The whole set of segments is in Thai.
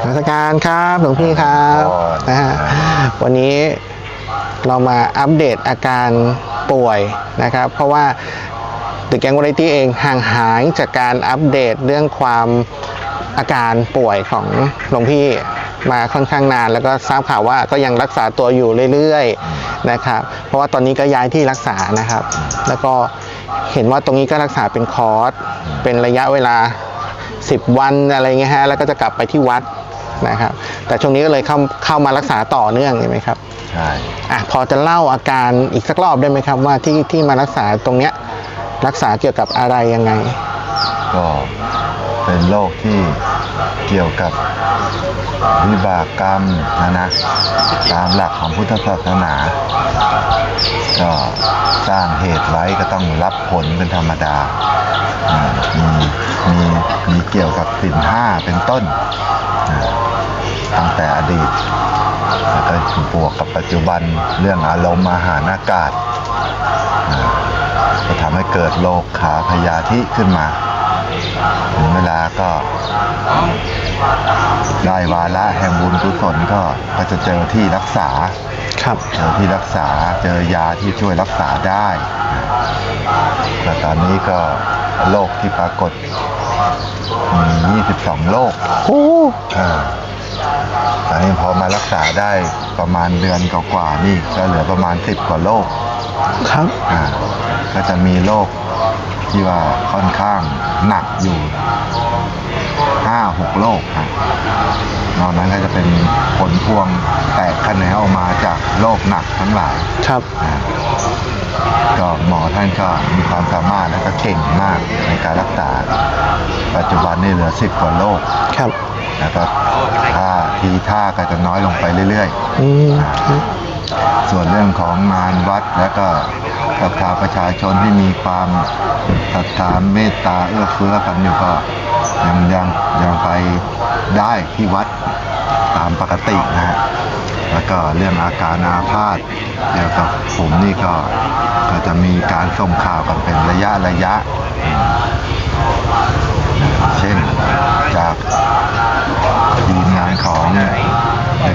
นมัสการครับหลวงพี่ครับนะฮะวันนี้เรามาอัปเดตอาการป่วยนะครับ เพราะว่าตึกแกงวอลตี้เองห่างหายจากการอัปเดตเรื่องความอาการป่วยของหลวงพี่มาค่อนข้างนาน แล้วก็ทราบข่าวว่าก็ยังรักษาตัวอยู่เรื่อยๆนะครับ เพราะว่าตอนนี้ก็ย้ายที่รักษานะครับ แล้วก็เห็นว่าตรงนี้ก็รักษาเป็นคอร์สเป็นระยะเวลา 10 วันอะไรเงี้ยฮะแล้วก็จะกลับไปที่วัดนะครับแต่ช่วงนี้ก็เลยเข้าเข้ามารักษาต่อเนื่องใช่ไหมครับใช่อะพอจะเล่าอาการอีกสักรอบได้ไหมครับ ว่าที่ที่มารักษาตรงเนี้ยรักษาเกี่ยวกับอะไรยังไง ก็เป็นโรคที่เกี่ยวกับวิบากกรรมนะนะตามหลักของพุทธศาสนา ก็สร้างเหตุไว้ก็ต้องรับผลเป็นธรรมดาอ่า มีมีมีเกี่ยวกับสินห้าเป็นต้นอ่าตั้งแต่อดีตแล้วก็บวกกับปัจจุบันเรื่องอารมณ์อาหารอากาศอ่าก็ทำให้เกิดโรคขาพยาธิขึ้นมาถึงเวลาก็ได้วาระแห่งบุญกุศลก็ก็จะเจอที่รักษาครับเจอที่รักษาเจอยาที่ช่วยรักษาได้แต่ตอนนี้ก็ โรคที่ปรากฏมี22โรคโอ้อ่าตอนนี้พอมารักษาได้ประมาณเดือนกว่าๆนี่ก็เหลือประมาณ 10 กว่าโรคครับอ่าก็จะมีโรคที่ว่าค่อนข้างหนักอยู่5-6โรคครับนอกนั้นก็จะเป็นผลพวงแตกแขนงออกมาจากโรคหนักทั้งหลาย ครับอ่า ก็หมอท่านก็มีความสามารถและก็เก่งมากในการรักษา ปัจจุบันนี่เหลือ10กว่าโรคครับแล้วก็ท่าทีท่าก็จะน้อยลงไปเรื่อยอืมครับๆ ส่วนเรื่องของงานวัดแล้วก็ศรัทธาประชาชนที่มีความศรัทธาเมตตาเอื้อเฟื้อกันอยู่ก็ยังยังยังไปได้ที่วัดตามปกตินะฮะ แล้วก็เรื่องอาการอาพาธเกี่ยวกับผมนี่ก็ก็จะมีการส่งข่าวกันเป็นระยะระยะ เช่นจากทีมงานของ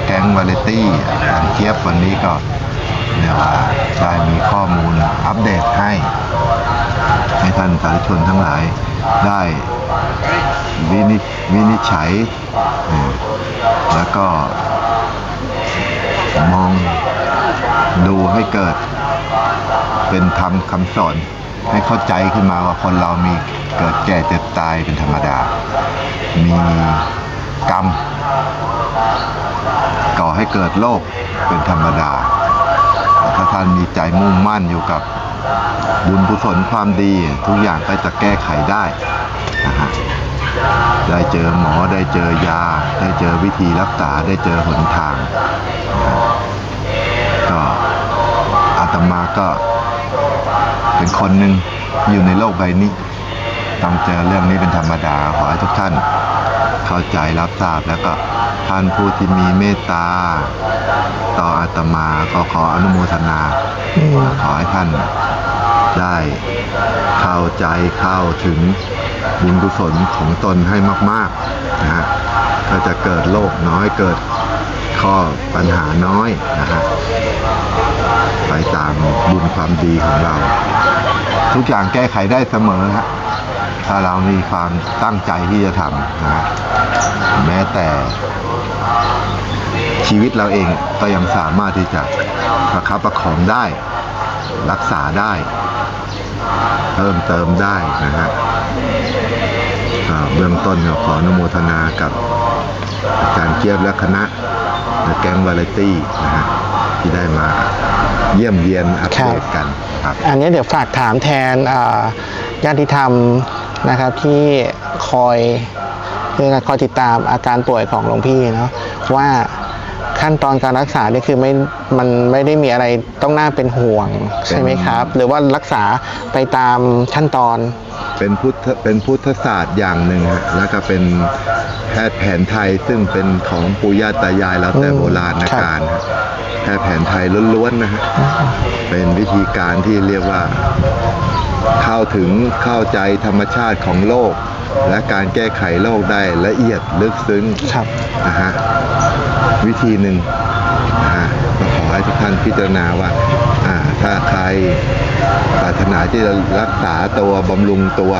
แก๊งวาเลตี้ทางเจี๊ยบวันนี้ก็เรียว่าได้มีข้อมูลอัปเดตให้ ให้ท่านสาธุชนทั้งหลายได้วินิจวินิจฉัยแล้วก็ มองดูให้เกิด เป็นธรรมคำสอนให้เข้าใจขึ้นมาว่าคนเรามีเกิดแก่เจ็บตายเป็นธรรมดา มีกรรม ก่อให้เกิดโรคเป็นธรรมดา ถ้าท่านมีใจมุ่งมั่นอยู่กับบุญกุศลความดี ทุกอย่างก็จะแก้ไขได้นะฮะ ได้เจอหมอได้เจอยา ได้เจอวิธีรักษาได้เจอหนทางนะฮะก็อาตมาก็เป็นคนหนึ่งอยู่ในโลกใบนี้ ต้องเจอเรื่องนี้เป็นธรรมดาขอให้ทุกท่าน เข้าใจรับทราบแล้วก็ท่านผู้ที่มีเมตตา ต่ออาตมาก็ขออนุโมทนาอืมขอให้ท่านได้เข้าใจเข้าถึง บุญกุศลของตนให้มากๆนะฮะก็จะเกิดโรคน้อยเกิดข้อปัญหาน้อยนะฮะไปตามบุญความดีของเรา ทุกอย่างแก้ไขได้เสมอฮะถ้าเรามีความตั้งใจที่จะทำนะฮะแม้แต่ชีวิตเราเองก็ยังสามารถที่จะประคับประคองได้ รักษาได้ เพิ่มเติมได้นะฮะ เบื้องต้นขออนุโมทนากับอาจารย์เจี๊ยบและคณะแก๊งวาไรตี้นะฮะที่ได้มาเยี่ยมเยียนอัปเดตกันครับอันนี้เดี๋ยวฝากถามแทนญาติธรรมนะครับที่คอยเรื่องคอยติดตามอาการป่วยของหลวงพี่เนาะว่า ขั้นตอนการรักษานี่คือไม่มันไม่ได้มีอะไรต้องน่าเป็นห่วงใช่ไหมครับ หรือว่ารักษาไปตามขั้นตอน เป็นพุทธเป็นพุทธศาสตร์อย่างหนึ่งฮะแล้วก็เป็นแพทย์แผนไทยซึ่งเป็นของปู่ย่าตายายเราแต่อืมโบราณการฮะแพทย์แผนไทยล้วนๆนะฮะเป็นวิธีการที่เรียกว่า เข้าถึงเข้าใจธรรมชาติของโลก และการแก้ไขโรคได้ละเอียดลึกซึ้งครับนะฮะวิธีหนึ่งนะฮะก็ขอให้ทุกท่านพิจารณาว่าอ่า ถ้าใครปรารถนาที่จะรักษาตัวบำรุงตัว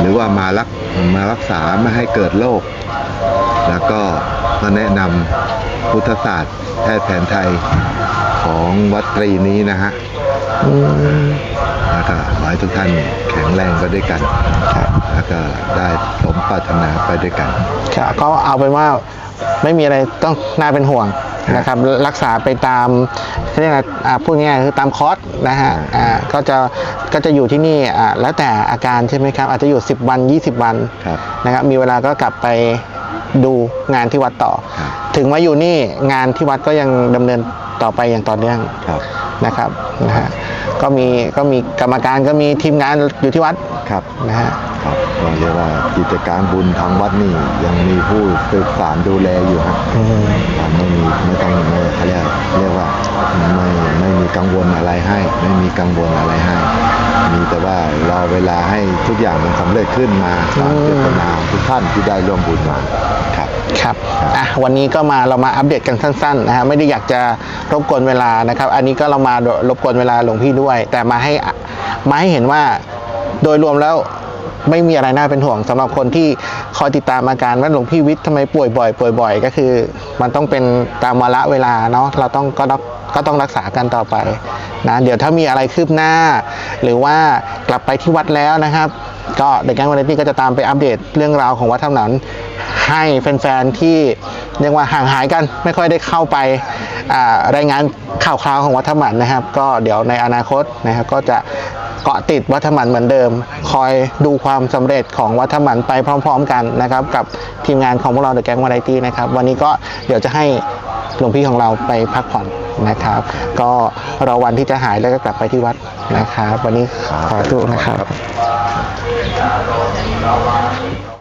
หรือว่ามารักมารักษาไม่ให้เกิดโรคแล้วก็ก็แนะนำพุทธศาสตร์แพทย์แผนไทยของวัดตรีนี้นะฮะ อืม แล้วก็ขอให้ทุกท่านแข็งแรงไปด้วยกัน ครับแล้วก็ได้สมปรารถนาไปด้วยกัน ครับก็เอาเป็นว่าไม่มีอะไรต้องน่าเป็นห่วงนะครับรักษาไปตามเรียกอะไรอ่าพูดง่ายๆคือตามคอร์สนะฮะอ่าก็จะก็จะอยู่ที่นี่อ่าแล้วแต่อาการใช่ไหมครับอาจจะอยู่ 10 วัน 20 วันครับ นะครับมีเวลาก็กลับไปดูงานที่วัดต่อ ครับ ถึงมาอยู่นี่งานที่วัดก็ยังดำเนินต่อไปอย่างต่อเนื่อง ครับ นะครับนะฮะก็มีก็มีกรรมการก็มีทีมงานอยู่ที่วัดครับนะฮะครับก็เรียกว่ากิจการบุญทางวัดนี่ยังมีผู้สืบสานดูแลอยู่ฮะอืมอ่าไม่มีไม่ต้องไม่เขาเรียกเรียกว่าไม่ไม่มีกังวลอะไรให้ ไม่มีกังวลอะไรให้ มีแต่ว่ารอเวลาให้ทุกอย่างมันสำเร็จขึ้นมาตามเจตนาของทุกท่านที่ได้ร่วมบุญมา ครับอะวันนี้ก็มาเรามาอัปเดตกันสั้นๆนะฮะไม่ได้อยากจะรบกวนเวลานะครับ อันนี้ก็เรามารบกวนเวลาหลวงพี่ด้วย แต่มาให้มาให้เห็นว่าโดยรวมแล้วไม่มีอะไรน่าเป็นห่วงสำหรับคนที่คอยติดตามอาการว่าหลวงพี่วิทย์ทำไมป่วยบ่อยป่วยบ่อยก็คือ มันต้องเป็นตามวาระเวลาเนาะเราต้องก็ต้องก็ต้องรักษากันต่อไปนะเดี๋ยวถ้ามีอะไรคืบหน้า หรือว่ากลับไปที่วัดแล้วนะครับ ก็เด็กแก๊งวันนี้ก็จะตามไปอัปเดตเรื่องราวของวัดทำหนันให้แฟนๆที่เรียกว่าห่างหายกันไม่ค่อยได้เข้าไปรายงานข่าวคราวของวัดธรรมันนะครับ ก็เดี๋ยวในอนาคตนะครับก็จะเกาะติดวัดธรรมันเหมือนเดิม คอยดูความสำเร็จของวัดธรรมันไปพร้อม ๆ กันนะครับ กับทีมงานของพวกเราเดอะแก๊งวาไรตี้นะครับ วันนี้ก็เดี๋ยวจะให้หลวงพี่ของเราไปพักผ่อนนะครับ ก็รอวันที่จะหายแล้วก็กลับไปที่วัดนะครับ วันนี้ขอทุกนะครับ pecado y la mano.